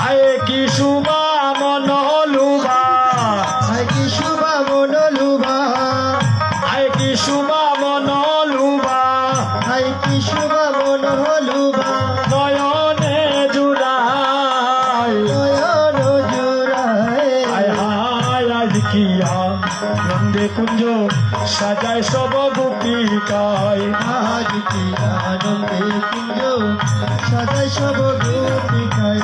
আয় কি শুভ সব দুটি খায়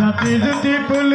জাতি দুটি ফুল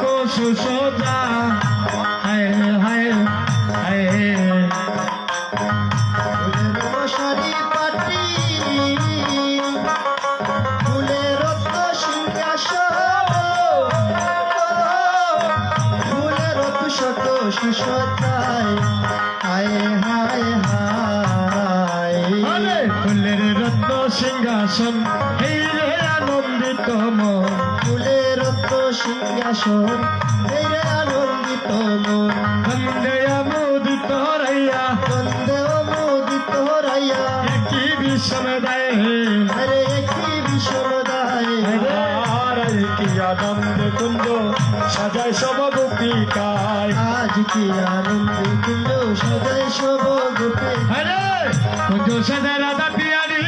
কষ সোজা সিংহাসন রে আনন্দিত মন। বন্দে আমোদিত রাইয়া বন্দে আমোদিত রাইয়া একই রাধা পিয়ারি।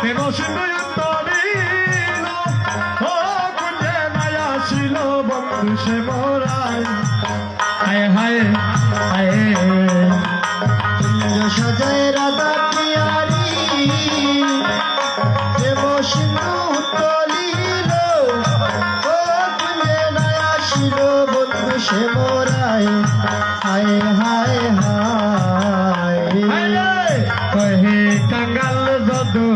প্রেম কাঙ্গাল যদু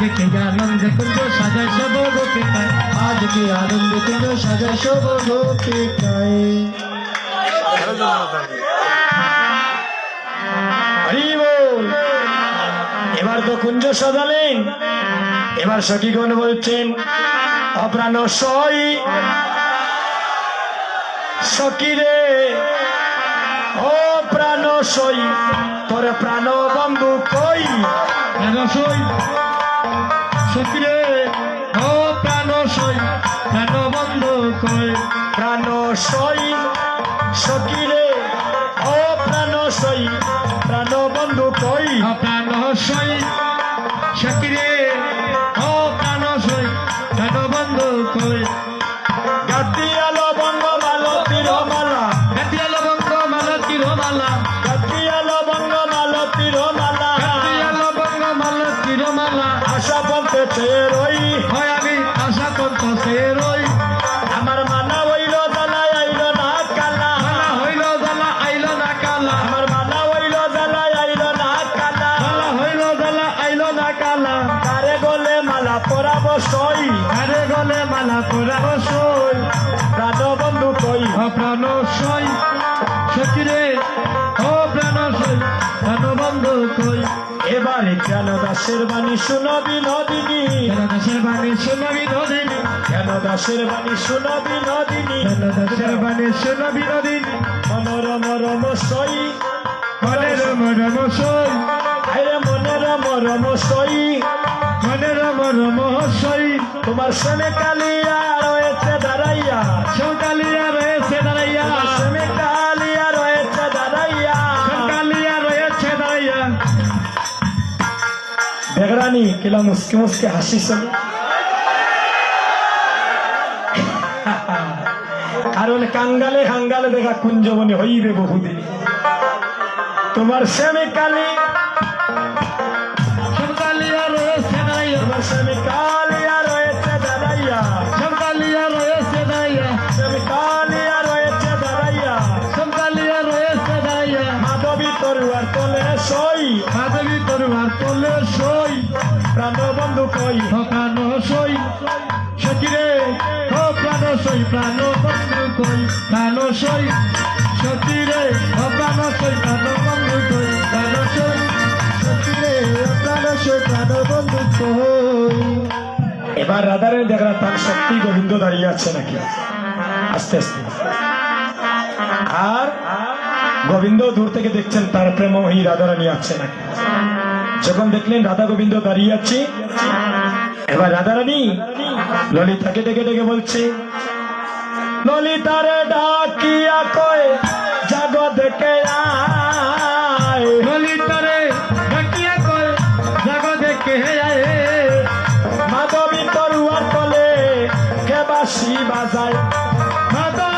আজ আনন্দ কুঞ্জ সাজায় সব গোপিকায়। আনন্দ কুঞ্জ সাজায় সব এবার তো কুঞ্জ সাজালেন। এবার সখীগণ বলছেন, অপরাণ সই। সকিরে ও প্রাণ সই। তোর প্রাণ বন্ধু কই? প্রাণ সই। সত্যি বলতে চেয়ে রই। হয় এবারে কেন দাসের বাণী শুনো বিনোদিনী? কেন দাসের বাণী শুনবি নদিনী কেন দাসের বাণী শুনো বিনোদিনী? কেন দাসের বাণী শুনবি নদিনী মনোরম রম সই। মরম সই। আরে মরম সই। মরম সই। তোমার সনে কালিয়া রয়েছে দাঁড়াইয়া। সকালিয়া রয়েছে বেগরানি কিলা মুসকে মুসকে হাসিস কারণ কাঙ্গালে কাঙ্গালে দেখা কুঞ্জবনে হইবে বহুদিন তোমার স্বামী কালী রয়েছে তোমার কালিয়া রয়েছে দাঁড়াইয়া সকালিয়া রয়েছে দাঁড়াইয়া স্বামী কালিয়া রয়েছে দাঁড়াইয়া সকালিয়া রয়েছে দাঁড়াইয়া মাধবী তরুয়ার তলে সই মাধবী তরুয়ার সই প্রাণ বন্ধু কই প্রাণ সই। সখিরে ও প্রাণ সই প্রাণ বন্ধু কই প্রাণ সই। সখিরে ও প্রাণ সই প্রাণ বন্ধু কই প্রাণ সই। সখিরে ও প্রাণ সই প্রাণ বন্ধু কই। এবার রাধারে দেখা তার সত্যি গোবিন্দ দাঁড়িয়ে আছে নাকি? আস্তে আস্তে। আর গোবিন্দ দূর থেকে দেখছেন তার প্রেমময়ী রাধারানী আছে নাকি? যখন দেখলেন রাধা গোবিন্দ দাঁড়িয়ে আছে এবার রাধারানী ললিতাকে ডেকে ডেকে বলছে ললিতারে ডাকিয়া কয় জাগ দেখে আয়। ললিতারে ডাকিয়া কয় জাগ দেখে আয়ে। মাধবী তরুয়ার তলে কে বাসি বাজায়। মাধবী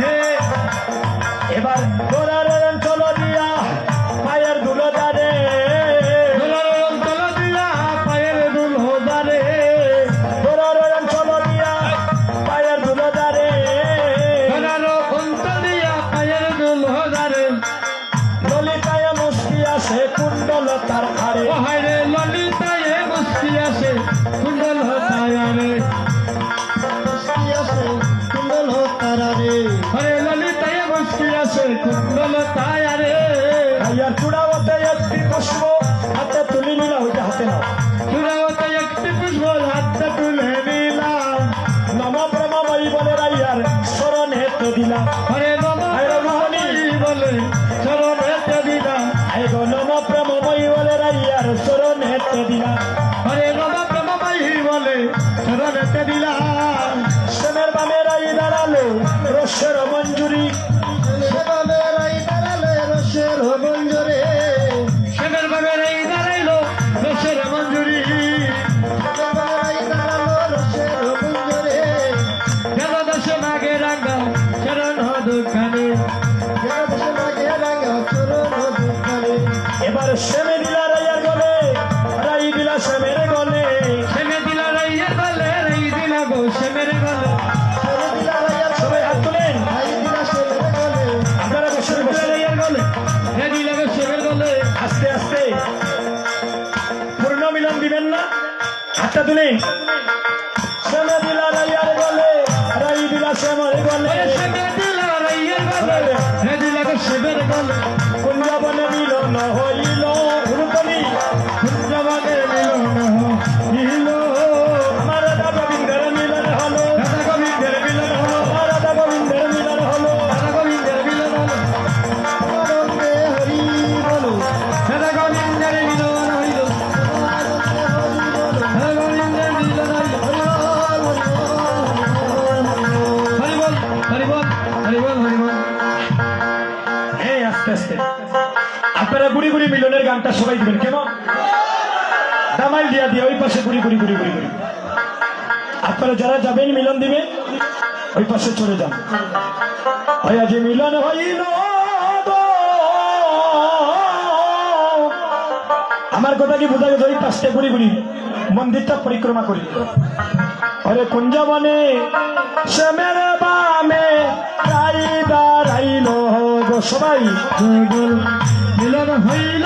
হাতটা তুলে শ্যামা দিলা রাইয়ার বলে রাই দিলা শ্যামা কুড়ি মিলনের গানটা সবাই দিবেন। কেমন দামাইল দিয়া দিয়ে, ওই পাশে কুড়ি কুড়ি কুড়ি কুড়ি কুড়ি। আপনারা যারা যাবেন, মিলন দিবেন, ওই পাশে চলে যান। হয় আজ মিলন হইল আমার কথা কি বোঝা গেছে? ওই পাশে ঘুরি ঘুরি মন্দিরটা পরিক্রমা করি। আরে কুঞ্জবনে শ্যামের বামে রাইবা গো সবাই। মিলন হইল